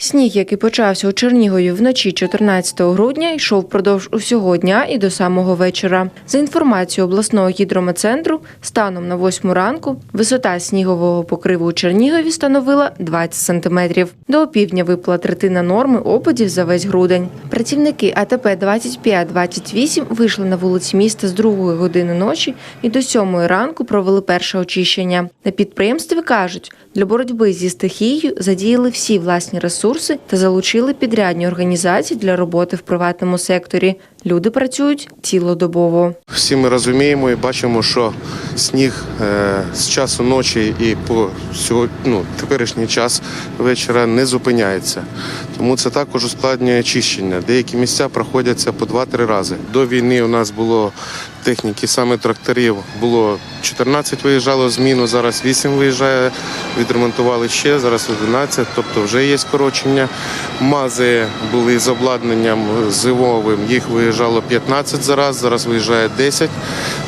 Сніг, який почався у Чернігові вночі 14 грудня, йшов впродовж усього дня і до самого вечора. За інформацією обласного гідрометцентру, станом на 8 ранку висота снігового покриву у Чернігові становила 20 сантиметрів. До опівдня випала третина норми опадів за весь грудень. Працівники АТП 25-28 вийшли на вулиці міста з 2 години ночі і до 7 ранку провели перше очищення. На підприємстві кажуть, для боротьби зі стихією задіяли всі власні ресурси та залучили підрядні організації для роботи в приватному секторі. Люди працюють цілодобово. Всі ми розуміємо і бачимо, що сніг е, з часу ночі і по сьогодні, ну, теперішній час вечора не зупиняється. Тому це також ускладнює очищення. Деякі місця проходяться по 2-3 рази. До війни у нас було техніки, саме тракторів, було 14 виїжджало зміну, зараз 8 виїжджає, відремонтували ще, зараз 11, тобто вже є скорочення. Мази були з обладнанням зимовим, їх виїжджало 15 зараз, зараз виїжджає 10.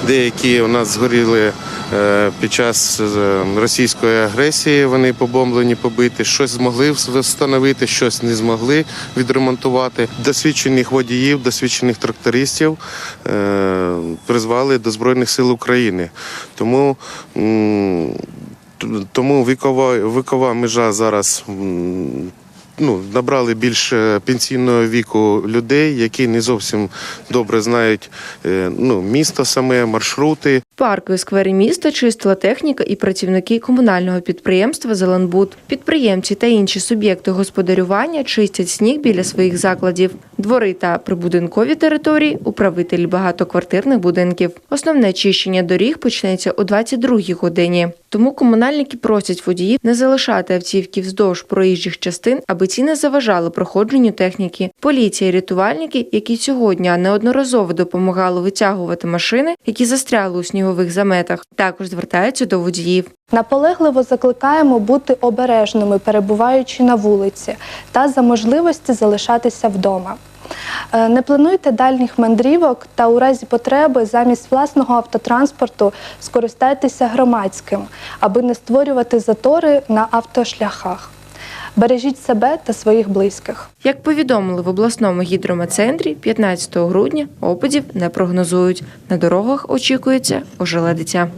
Деякі у нас згоріли е, під час е, російської агресії, вони побомблені, побиті. Щось змогли встановити, щось не змогли відремонтувати. Досвідчених водіїв, досвідчених трактористів е, призвали до Збройних сил України. Тому тому вікова, вікова межа зараз. Ну, набрали більше пенсійного віку людей, які не зовсім добре знають е, ну, місто саме, маршрути. Парки у сквері міста чистила техніка і працівники комунального підприємства Зеленбуд. Підприємці та інші суб'єкти господарювання чистять сніг біля своїх закладів. Двори та прибудинкові території управителі багатоквартирних будинків. Основне чищення доріг почнеться о 22-й годині. Тому комунальники просять водіїв не залишати автівки вздовж проїжджих частин, аби ці не заважали проходженню техніки. Поліція і рятувальники, які цього дня неодноразово допомагали витягувати машини, які застряли у снігових заметах, також звертаються до водіїв. Наполегливо закликаємо бути обережними, перебуваючи на вулиці, та за можливості залишатися вдома. Е, Не плануйте дальніх мандрівок та у разі потреби замість власного автотранспорту скористайтеся громадським, аби не створювати затори на автошляхах. Бережіть себе та своїх близьких. Як повідомили в обласному гідрометцентрі, 15 грудня опадів не прогнозують. На дорогах очікується ожеледиця.